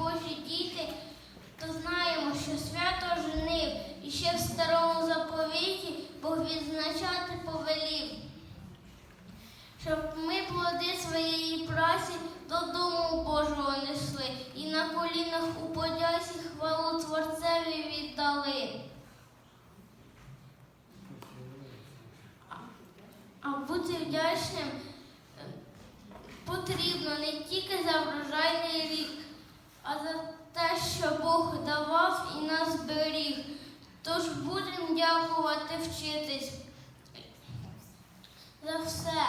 Божі діти, то знаємо, що свято женив, і ще в старому заповіті Бог відзначати повелів, щоб ми плоди своєї праці додому Божого несли і на колінах у подяці хвалу Творцеві віддали. А бути вдячним потрібно не тільки за врожайний рік, Бог давав і нас беріг. Тож будемо дякувати, вчитись за все.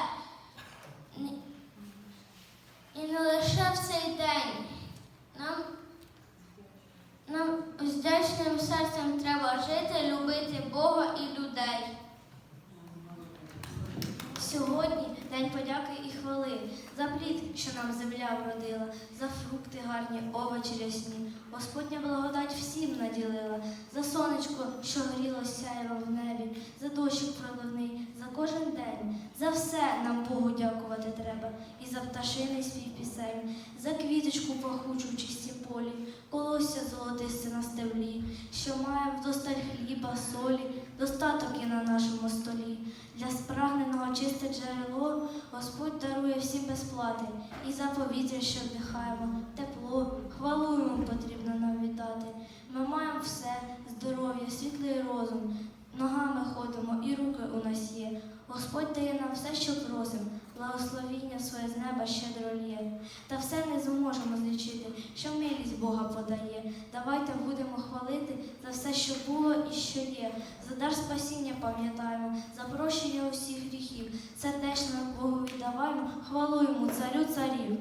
І не лише в цей день. Нам, нам з вдячним серцем треба жити, любити Бога і людей. Сьогодні день подяки і хвали плід, що нам земля вродила, за фрукти гарні, овочі рясні. Господня благодать всім наділила, за сонечко, що горіло сяйво в небі, за дощик проливний, за кожен день. За все нам Богу дякувати треба, і за пташиний спів пісень, за квіточку пахучу в чистім полі, колосся золотисте на стеблі, що має вдосталь хліба, солі, достаток і на нашому столі. Чисте джерело Господь дарує всім безплати, і за що вдихаємо, тепло, хвалу йому потрібно нам віддати. Ми маємо все, здоров'я, світлий розум, ногами ходимо, і руки у нас є. Господь дає нам все, що просимо, благословіння своє з неба щедро лє. Та все не зможемо злічити, що милість Бога подає. Давайте будемо хвалити за все, що було і що є. За дар спасіння пам'ятаємо, за прощення царю царів.